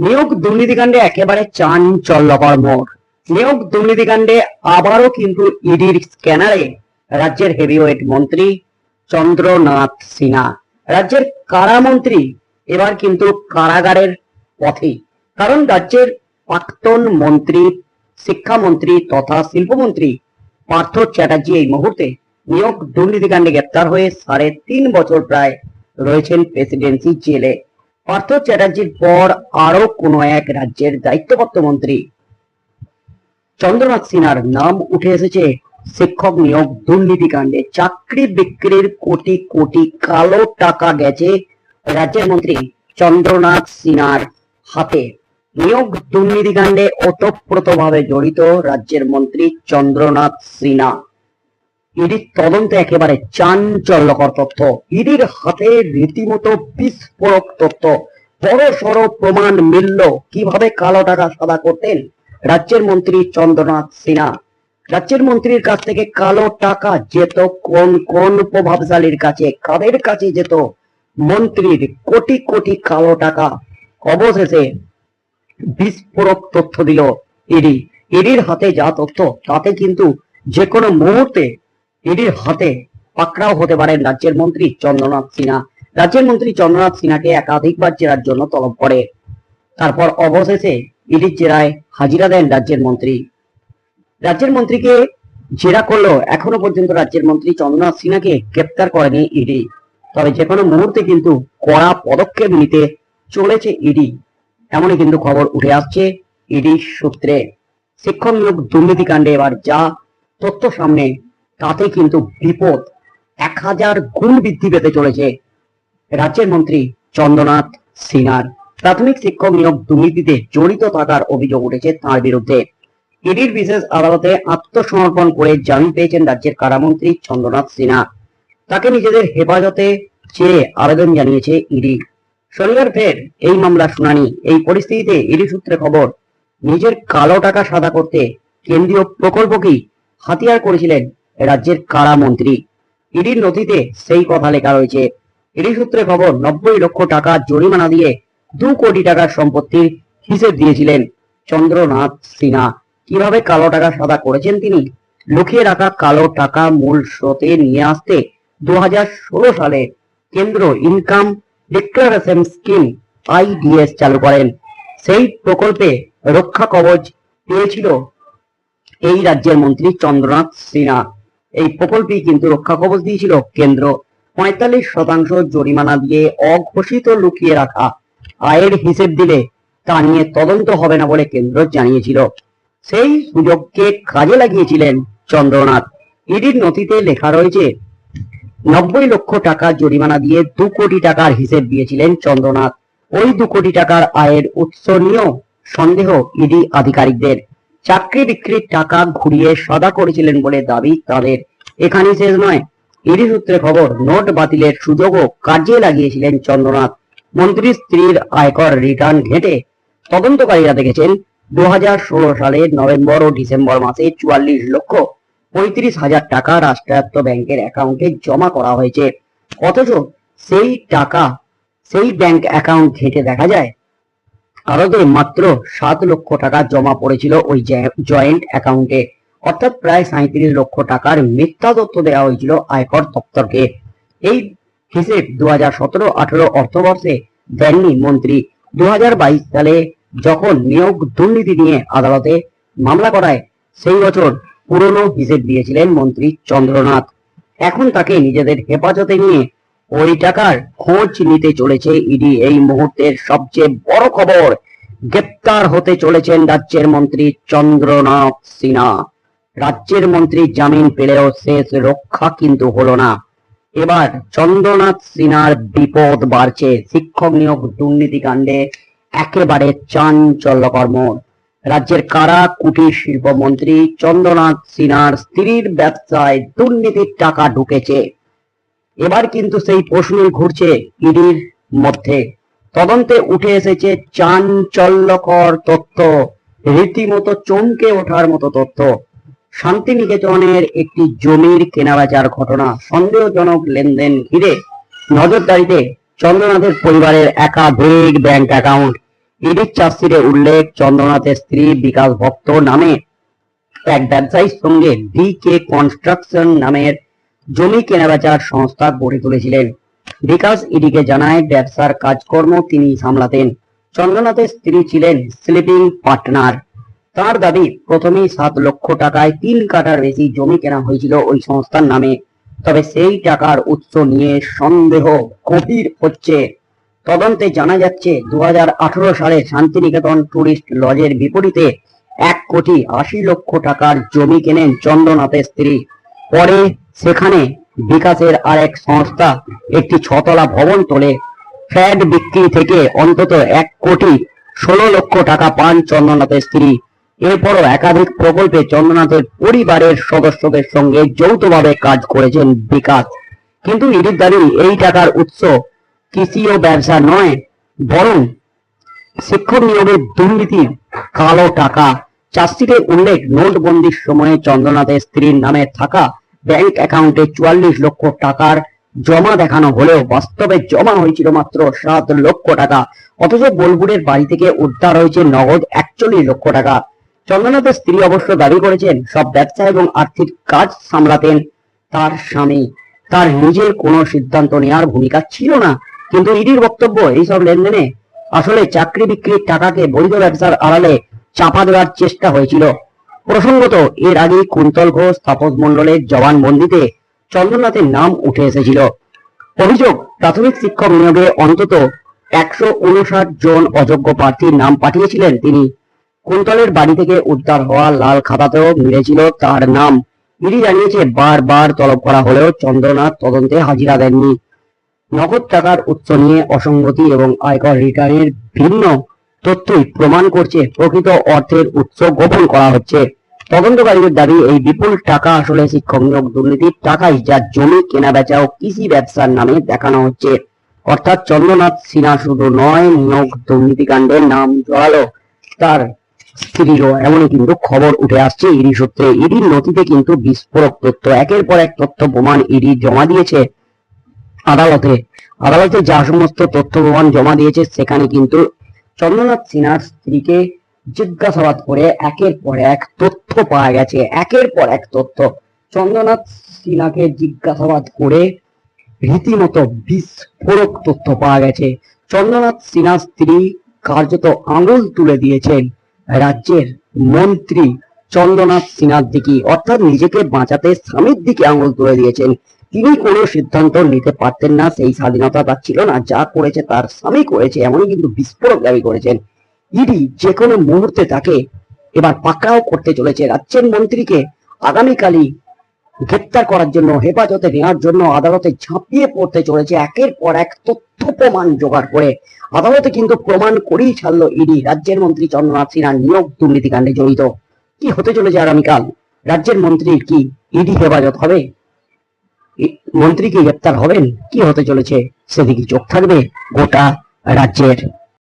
নিয়োগ দুর্নীতিকাণ্ডে একেবারে চাঞ্চল্যকর মোড়। নিয়োগ দুর্নীতিকাণ্ডে আবারও কিন্তু ইডির স্ক্যানারে রাজ্যের হেভিওয়েট মন্ত্রী চন্দ্রনাথ সিনহা। রাজ্যের কারামন্ত্রী এবার কিন্তু কারাগারের পথে কারণ রাজ্যের প্রাক্তন মন্ত্রী, শিক্ষামন্ত্রী তথা শিল্পমন্ত্রী পার্থ চ্যাটার্জি এই মুহূর্তে নিয়োগ দুর্নীতিকাণ্ডে গ্রেপ্তার হয়ে সাড়ে তিন বছর প্রায় রয়েছেন প্রেসিডেন্সি জেলে। পার্থ চ্যাটার্জির পর আরও কোন এক রাজ্যের দায়িত্বপ্রাপ্ত মন্ত্রী। চন্দ্রনাথ সিনহার নাম উঠে এসেছে। শিক্ষক নিয়োগ দুর্নীতিকাণ্ডে চাকরি বিক্রির কোটি কোটি কালো টাকা গেছে রাজ্যের মন্ত্রী চন্দ্রনাথ সিনহার হাতে। নিয়োগ দুর্নীতিকাণ্ডে ওতপ্রোতভাবে জড়িত রাজ্যের মন্ত্রী চন্দ্রনাথ সিনহা। ইডির তদন্তে একেবারে চাঞ্চল্যকর তথ্য। ইডির হাতে রীতিমতো বিস্ফোরক তথ্য। বড় সড় প্রমাণ মিলল কীভাবে কালো টাকা সাদা করতেন রাজ্যের মন্ত্রী চন্দ্রনাথ সিনহা। রাজ্যের মন্ত্রীর কাছ থেকে কালো টাকা যেত, কোন কোন প্রভাবশালীর কাছে, কাদের কাছে যেত? মন্ত্রীর কোটি কোটি কালো টাকা। অবশেষে বিস্ফোরক তথ্য দিল ইডি। ইডির হাতে যা তথ্য, তাতে কিন্তু যে কোনো মুহূর্তে ইডির হাতে পাকড়াও হতে পারেন রাজ্যের মন্ত্রী চন্দ্রনাথ সিনহা। রাজ্যের মন্ত্রী চন্দ্রনাথ সিনহাকে একাধিকবার জেরার জন্য তলব করে। তারপর অবশেষে ইডির জেরায় হাজিরা দেন রাজ্যের মন্ত্রী। রাজ্যের মন্ত্রীকে জেরা করল এখনও পর্যন্ত রাজ্যের মন্ত্রী চন্দ্রনাথ সিনহাকে গ্রেপ্তার করেনি ইডি। তবে যে কোনো মুহূর্তে কিন্তু কড়া পদক্ষেপ নিতে চলেছে ইডি। এমনই কিন্তু খবর উঠে আসছে ইডি সূত্রে। শিক্ষক নিয়োগ দুর্নীতিকাণ্ডে এবার যা তথ্য সামনে তাতে কিন্তু বিপদ এক হাজার গুণ বৃদ্ধি পেতে চলেছে। রাজ্যের মন্ত্রী চন্দ্রনাথ সিনহার প্রাথমিক শিক্ষক নিয়োগ দুর্নীতিতে জড়িত থাকার অভিযোগ উঠেছে তার বিরুদ্ধে। ইডির বিশেষ আদালতে আত্মসমর্পণ করে জামিন পেয়েছেন রাজ্যের কারামন্ত্রী চন্দ্রনাথ সিনহা। তাকে নিজেদের হেফাজতে চেয়ে আবেদন জানিয়েছে ইডি। শনিবার ফের এই মামলার শুনানি। এই পরিস্থিতিতে ইডি সূত্রে খবর, নিজের কালো টাকা সাদা করতে কেন্দ্রীয় প্রকল্পকেই হাতিয়ার করেছিলেন রাজ্যের কারামন্ত্রী ইডির নথিতে সেই কথা লেখা রয়েছে। ইডি সূত্রে খবর, নব্বই লক্ষ টাকা জরিমানা দিয়ে দু কোটি টাকার সম্পত্তির হিসেব দিয়েছিলেন চন্দ্রনাথ সিনহা। কীভাবে কালো টাকা সাদা করেছেন তিনি? লুকিয়ে রাখা কালো টাকা মূল স্রোতে নিয়ে আসতে দু হাজার ষোলো সালে কেন্দ্র ইনকাম ডিক্লারেশন স্কিম আইডিএস চালু করেন। সেই প্রকল্পে রক্ষা কবচ পেয়েছিল এই রাজ্যের মন্ত্রী চন্দ্রনাথ সিনহা। এই প্রকল্পেই কিন্তু রক্ষা কবচ দিয়েছিল কেন্দ্র। পঁয়তাল্লিশ শতাংশ জরিমানা দিয়ে অঘোষিত লুকিয়ে রাখা আয়ের হিসেব দিলে তা নিয়ে তদন্ত হবে না বলে কেন্দ্র জানিয়েছিল। সেই সুযোগকে কাজে লাগিয়েছিলেন চন্দ্রনাথ। ইডির নথিতে লেখা রয়েছে, নব্বই লক্ষ টাকা জরিমানা দিয়ে দু কোটি টাকার হিসেব দিয়েছিলেন চন্দ্রনাথ। ওই দু কোটি টাকার আয়ের উৎস নিয়েও সন্দেহ ইডি আধিকারিকদের। চাকরি বিক্রির টাকা ঘুরিয়ে সদা করেছিলেন বলে দাবি তাদের। এখানেই শেষ নয়। ইডি সূত্রে খবর, নোট বাতিলের সুযোগও কাজে লাগিয়েছিলেন চন্দ্রনাথ। মন্ত্রী স্ত্রীর আয়কর রিটার্ন ঘেঁটে তদন্তকারীরা দেখেছেন, দুহাজার ষোলো সালের নভেম্বর ও ডিসেম্বর মাসে চুয়াল্লিশ লক্ষ পঁয়ত্রিশ হাজার টাকা রাষ্ট্রায়ত্ত ব্যাংকের অ্যাকাউন্টে জমা করা হয়েছে। অথচ সেই টাকা, সেই ব্যাংক অ্যাকাউন্ট ঘেঁটে দেখা যায়। আরতে মাত্র সাত লক্ষ টাকা জমা পড়েছিল ওই জয়েন্ট অ্যাকাউন্টে। অর্থাৎ প্রায় সাঁত্রিশ লক্ষ টাকার মিথ্যা তথ্য দেওয়া হয়েছিল আয়কর দপ্তরকে। এই হিসেব দু হাজার সতেরো আঠেরো অর্থবর্ষে দেননি মন্ত্রী। দু হাজার বাইশ সালে যখন নিয়োগ দুর্নীতি নিয়ে আদালতে মামলা করায়, সেই বছর পুরনো হিসেব দিয়েছিলেন মন্ত্রী চন্দ্রনাথ। এখন তাকে নিজেদের হেফাজতে নিয়ে ওই টাকার খোঁজ নিতে চলেছে ইডি। এই মুহূর্তের সবচেয়ে বড় খবর, গ্রেপ্তার হতে চলেছেন রাজ্যের মন্ত্রী চন্দ্রনাথ সিনহা। রাজ্যের মন্ত্রী জামিন পেলেও শেষ রক্ষা কিন্তু হলো না। এবার চন্দ্রনাথ সিনহার বিপদ বাড়ছে। শিক্ষক নিয়োগ দুর্নীতি কাণ্ডে একেবারে চাঞ্চল্যকর মোড়। রাজ্যের কারা কুটির শিল্প মন্ত্রী চন্দ্রনাথ সিনহার স্ত্রীর ব্যবসায় দুর্নীতির টাকা ঢুকেছে। এবার কিন্তু সেই প্রশ্নই ঘুরছে ইডির মধ্যে। তদন্তে উঠে এসেছে চাঞ্চল্যকর তথ্য, রীতিমতো চমকে ওঠার মতো তথ্য। শান্তিনিকেতনের একটি জমির কেনাবেচার ঘটনা, সন্দেহজনক লেনদেন ঘিরে নজরদারিতে চন্দ্রনাথের পরিবারের একাধিক ব্যাংক অ্যাকাউন্ট। ইডির চার্জশিটে উল্লেখ, চন্দ্রনাথের স্ত্রী বিকাশ ভক্ত নামে এক ব্যবসায়ীর সঙ্গে বি কে কনস্ট্রাকশন নামের জমি কেনাবেচার সংস্থা গড়ে তুলেছিলেন। বিকাশ ইডিকে জানায়, ব্যবসার কাজকর্ম তিনি সামলাতেন। চন্দ্রনাথের স্ত্রী ছিলেন স্লিপিং পার্টনার। তার দাবি, প্রথমেই সাত লক্ষ টাকায় তিন কাটার বেশি জমি কেনা হয়েছিল ওই সংস্থার নামে। তবে সেই টাকার উৎস নিয়ে সন্দেহ গভীর হচ্ছে। তদন্তে জানা যাচ্ছে দু হাজার আঠারো সালে শান্তিনিকেতন টুরিস্ট লজের বিপরীতে এক কোটি আশি লক্ষ টাকার জমি কেনেন চন্দ্রনাথের স্ত্রী। পরে সেখানে বিকাশের আরেক সংস্থা একটি ছতলা ভবন তোলে। ফ্ল্যাট বিক্রি থেকে অন্তত এক কোটি ষোলো লক্ষ টাকা পান চন্দ্রনাথের স্ত্রী। এরপরও একাধিক প্রকল্পে চন্দ্রনাথের পরিবারের সদস্যদের সঙ্গে যৌথভাবে কাজ করেছেন বিকাশ। কিন্তু ইডির দাবি এই টাকার উৎস কৃষি ও ব্যবসা নয়, বরং শিক্ষক নিয়োগের দুর্নীতি, কালো টাকা। চার্জশিটে উল্লেখ, নোটবন্দির সময়ে চন্দ্রনাথের স্ত্রীর নামে থাকা ব্যাংক অ্যাকাউন্টে চুয়াল্লিশ লক্ষ টাকার জমা দেখানো হলেও বাস্তবে জমা হয়েছিল মাত্র সাত লক্ষ টাকা। অথচ বোলপুরের বাড়ি থেকে উদ্ধার হয়েছে নগদ একচল্লিশ লক্ষ টাকা। চন্দ্রনাথের স্ত্রী অবশ্য দাবি করেছেন, সব ব্যবসা এবং আর্থিক কাজ সামলাতেন তার স্বামী। তার নিজের কোনো সিদ্ধান্ত নেওয়ার ভূমিকা ছিল না। কিন্তু ইডির বক্তব্য, এইসব লেনদেনে আসলে চাকরি বিক্রির টাকাকে বৈধ ব্যবসার আড়ালে চাপা দেওয়ার চেষ্টা হয়েছিল। প্রসঙ্গত, এর আগে কুন্তল ঘোষ, তাপস মণ্ডলের জবানবন্দিতে চন্দ্রনাথের নাম উঠে এসেছিল। অভিযোগ, প্রাথমিক শিক্ষক নিয়োগে অন্তত একশো উনষাট জন অযোগ্য প্রার্থীর নাম পাঠিয়েছিলেন তিনি। কুন্তলের বাড়ি থেকে উদ্ধার হওয়া লাল খাতাতেও মিলেছিল তার নাম। ইডি জানিয়েছে, বারবার তলব করা হলেও চন্দ্রনাথ তদন্তে হাজিরা দেননি। নগদ টাকার উৎস নিয়ে অসঙ্গতি এবং আয়কর রিটার্নের ভিন্ন তথ্যই প্রমাণ করছে প্রকৃত অর্থের উৎস গোপন করা হচ্ছে। তদন্তকারীদের দাবি, এই বিপুল টাকা আসলে শিক্ষক নিয়োগ দুর্নীতির টাকাই যা জমি কেনা বেচা ও কৃষি ব্যবসার নামে দেখানো হচ্ছে। অর্থাৎ চন্দ্রনাথ সিনহা শুধু নয়, নিয়োগ দুর্নীতিকাণ্ডের নাম জড়ালো। তার স্ত্রীরও এমনই কিন্তু খবর উঠে আসছে ইডি সূত্রে। ইডির নথিতে কিন্তু বিস্ফোরক তথ্য, একের পর এক তথ্য প্রমাণ ইডি জমা দিয়েছে আদালতে। আদালতে যা সমস্ত তথ্য প্রমাণ জমা দিয়েছে, সেখানে কিন্তু চন্দ্রনাথ সিনহার স্ত্রীকে জিজ্ঞাসাবাদ করে একের পর এক তথ্য পাওয়া গেছে, একের পর এক তথ্য। চন্দ্রনাথ সিনহাকে জিজ্ঞাসাবাদ করে রীতিমতো বিস্ফোরক তথ্য পাওয়া গেছে। চন্দ্রনাথ সিনহার স্ত্রী কার্যত আঙুল তুলে দিয়েছেন রাজ্যের মন্ত্রী চন্দ্রনাথ সিনহার দিকে, অর্থাৎ নিজেকে বাঁচাতে স্বামীর দিকে আঙুল তুলে দিয়েছেন। তিনি কোনো সিদ্ধান্ত নিতে পারতেন না। সেই স্বাধীনতা তার ছিল না। যা করেছে তার স্বামী করেছে, এমনই কিন্তু বিস্ফোরক দাবি করেছেন। ইডি যে কোনো মুহূর্তে তাকে এবার পাকড়াও করতে চলেছে। রাজ্যের মন্ত্রীকে আগামীকালই গ্রেপ্তার করার জন্য, হেফাজতে নেওয়ার জন্য আদালতে ঝাঁপিয়ে পড়তে চলেছে। একের পর এক তথ্য প্রমাণ জোগাড় করে আদালতে কিন্তু প্রমাণ করেই ছাড়লো ইডি। রাজ্যের মন্ত্রী চন্দ্রনাথ সিনহার নিয়োগ দুর্নীতিকাণ্ডে জড়িত। কি হতে চলেছে আগামীকাল? রাজ্যের মন্ত্রীর কি ইডি হেফাজত হবে? মন্ত্রী কি গ্রেপ্তার হবেন? কি হতে চলেছে? সেদিকে চোখ থাকবে গোটা রাজ্যের